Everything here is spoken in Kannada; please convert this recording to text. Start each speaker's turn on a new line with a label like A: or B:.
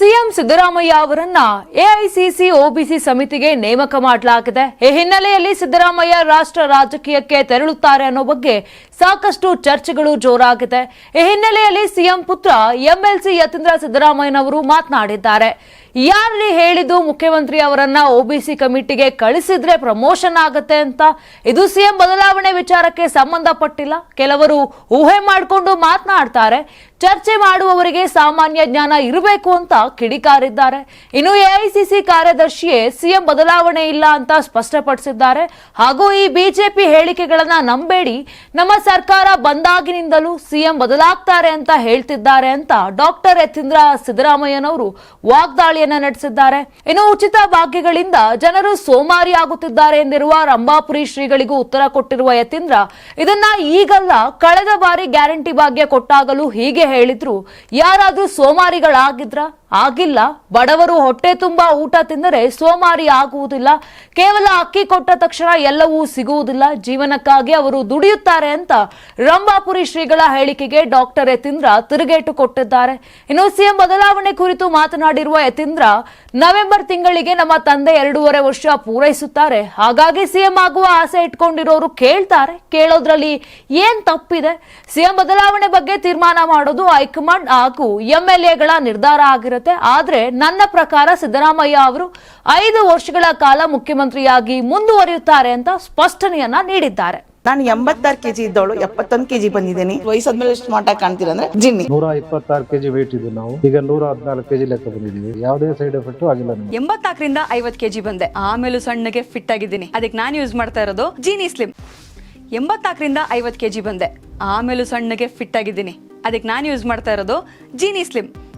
A: ಸಿಎಂ ಸಿದ್ದರಾಮಯ್ಯ ಅವರನ್ನ ಎಐಸಿಸಿ ಒಬಿಸಿ ಸಮಿತಿಗೆ ನೇಮಕ ಮಾಡಲಾಗಿದೆ. ಈ ಹಿನ್ನೆಲೆಯಲ್ಲಿ ಸಿದ್ದರಾಮಯ್ಯ ರಾಷ್ಟ್ರ ರಾಜಕೀಯಕ್ಕೆ ತೆರಳುತ್ತಾರೆ ಅನ್ನೋ ಬಗ್ಗೆ ಸಾಕಷ್ಟು ಚರ್ಚೆಗಳು ಜೋರಾಗಿದೆ. ಈ ಹಿನ್ನೆಲೆಯಲ್ಲಿ ಸಿಎಂ ಪುತ್ರ ಎಂಎಲ್ಸಿ ಯತೀಂದ್ರ ಸಿದ್ದರಾಮಯ್ಯನವರು ಮಾತನಾಡಿದ್ದಾರೆ. ಯಾರಲ್ಲಿ ಹೇಳಿದ್ದು ಮುಖ್ಯಮಂತ್ರಿ ಅವರನ್ನ ಒಬಿಸಿ ಕಮಿಟಿಗೆ ಕಳಿಸಿದ್ರೆ ಪ್ರಮೋಷನ್ ಆಗುತ್ತೆ ಅಂತ? ಇದು ಸಿಎಂ ಬದಲಾವಣೆ ವಿಚಾರಕ್ಕೆ ಸಂಬಂಧಪಟ್ಟಿಲ್ಲ. ಕೆಲವರು ಊಹೆ ಮಾಡಿಕೊಂಡು ಮಾತನಾಡ್ತಾರೆ. ಚರ್ಚೆ ಮಾಡುವವರಿಗೆ ಸಾಮಾನ್ಯ ಜ್ಞಾನ ಇರಬೇಕು ಅಂತ ಕಿಡಿಕಾರಿದ್ದಾರೆ. ಇನ್ನು ಎಐಸಿಸಿ ಕಾರ್ಯದರ್ಶಿಯೇ ಸಿಎಂ ಬದಲಾವಣೆ ಇಲ್ಲ ಅಂತ ಸ್ಪಷ್ಟಪಡಿಸಿದ್ದಾರೆ. ಹಾಗೂ ಈ ಬಿಜೆಪಿ ಹೇಳಿಕೆಗಳನ್ನ ನಂಬೇಡಿ. ನಮ್ಮ ಸರ್ಕಾರ ಬಂದಾಗಿನಿಂದಲೂ ಸಿಎಂ ಬದಲಾಗ್ತಾರೆ ಅಂತ ಹೇಳ್ತಿದ್ದಾರೆ ಅಂತ ಡಾಕ್ಟರ್ ಯತೀಂದ್ರ ಸಿದ್ದರಾಮಯ್ಯನವರು ವಾಗ್ದಾಳಿಯನ್ನ ನಡೆಸಿದ್ದಾರೆ. ಇನ್ನು ಉಚಿತ ಭಾಗ್ಯಗಳಿಂದ ಜನರು ಸೋಮಾರಿ ಆಗುತ್ತಿದ್ದಾರೆ ಎಂದಿರುವ ರಂಭಾಪುರಿ ಶ್ರೀಗಳಿಗೂ ಉತ್ತರ ಕೊಟ್ಟಿರುವ ಯತೀಂದ್ರ, ಇದನ್ನ ಈಗಲ್ಲ ಕಳೆದ ಬಾರಿ ಗ್ಯಾರಂಟಿ ಭಾಗ್ಯ ಕೊಟ್ಟಾಗಲೂ ಹೀಗೆ ಹೇಳಿದ್ರು. ಯಾರಾದ್ರೂ ಸೋಮಾರಿಗಳಾಗಿದ್ರ? ಆಗಿಲ್ಲ. ಬಡವರು ಹೊಟ್ಟೆ ತುಂಬಾ ಊಟ ತಿಂದರೆ ಸೋಮಾರಿ ಆಗುವುದಿಲ್ಲ. ಕೇವಲ ಅಕ್ಕಿ ಕೊಟ್ಟ ತಕ್ಷಣ ಎಲ್ಲವೂ ಸಿಗುವುದಿಲ್ಲ. ಜೀವನಕ್ಕಾಗಿ ಅವರು ದುಡಿಯುತ್ತಾರೆ ಅಂತ ರಂಭಾಪುರಿ ಶ್ರೀಗಳ ಹೇಳಿಕೆಗೆ ಡಾಕ್ಟರ್ ಯತೀಂದ್ರ ತಿರುಗೇಟು ಕೊಟ್ಟಿದ್ದಾರೆ. ಇನ್ನು ಸಿಎಂ ಬದಲಾವಣೆ ಕುರಿತು ಮಾತನಾಡಿರುವ ಯತೀಂದ್ರ, ನವೆಂಬರ್ ತಿಂಗಳಿಗೆ ನಮ್ಮ ತಂದೆ ಎರಡೂವರೆ ವರ್ಷ ಪೂರೈಸುತ್ತಾರೆ. ಹಾಗಾಗಿ ಸಿಎಂ ಆಗುವ ಆಸೆ ಇಟ್ಕೊಂಡಿರೋರು ಕೇಳ್ತಾರೆ. ಕೇಳೋದ್ರಲ್ಲಿ ಏನ್ ತಪ್ಪಿದೆ? ಸಿಎಂ ಬದಲಾವಣೆ ಬಗ್ಗೆ ತೀರ್ಮಾನ ಮಾಡೋದು ಹೈಕಮಾಂಡ್ ಹಾಗೂ ಎಂಎಲ್ಎಗಳ ನಿರ್ಧಾರ ಆಗಿರುತ್ತೆ. ಆದ್ರೆ ನನ್ನ ಪ್ರಕಾರ ಸಿದ್ದರಾಮಯ್ಯ ಅವರು ಐದು ವರ್ಷಗಳ ಕಾಲ ಮುಖ್ಯಮಂತ್ರಿಯಾಗಿ ಮುಂದುವರಿಯುತ್ತಾರೆ ಅಂತ ಸ್ಪಷ್ಟನೆಯನ್ನ ನೀಡಿದ್ದಾರೆ.
B: ನಾನು ಎಂಬತ್ತಾರು ಕೆಜಿ ಇದ್ದವಳು ಎಪ್ಪತ್ತೊಂದು ಕೆಜಿ ಬಂದಿದ್ದೀನಿ. ವಯಸ್ಸಾದ್ಮೇಲೆ ಎಷ್ಟು ಮಾಟ ಕಾಣ್ತೀರ ಅಂದ್ರೆ ಜಿನ್ನಿ.
C: ನೂರ ಇಪ್ಪತ್ತಾರು ಕೆಜಿ ವೇಟ್ ಇದ್ದು ನಾವು. ಈಗ ನೂರ ಹದಿನಾಲ್ಕು ಕೆಜಿ ಲೆಕ್ಕ ಬಂದಿದ್ದೀವಿ. ಯಾವುದೇ ಸೈಡ್ ಎಫೆಕ್ಟ್ ಆಗಿಲ್ಲ ನಮಗೆ.
D: ಎಂಬತ್ನಾಲ್ಕರಿಂದ ಐವತ್ ಕೆಜಿ ಬಂದೆ. ಆಮೇಲೂ ಸಣ್ಣಗೆ ಫಿಟ್ ಆಗಿದ್ದೀನಿ. ಅದಕ್ಕೆ ನಾನು ಯೂಸ್ ಮಾಡ್ತಾ ಇರೋದು ಜೀನಿ ಸ್ಲಿಮ್ ಎಂಬತ್ನಾಲ್ಕರಿಂದ ಐವತ್ತು ಕೆಜಿ ಬಂದೆ. ಆಮೇಲೂ ಸಣ್ಣಗೆ ಫಿಟ್ ಆಗಿದ್ದೀನಿ. ಅದಕ್ಕೆ ನಾನು ಯೂಸ್ ಮಾಡ್ತಾ ಇರೋದು ಜೀನಿ ಸ್ಲಿಮ್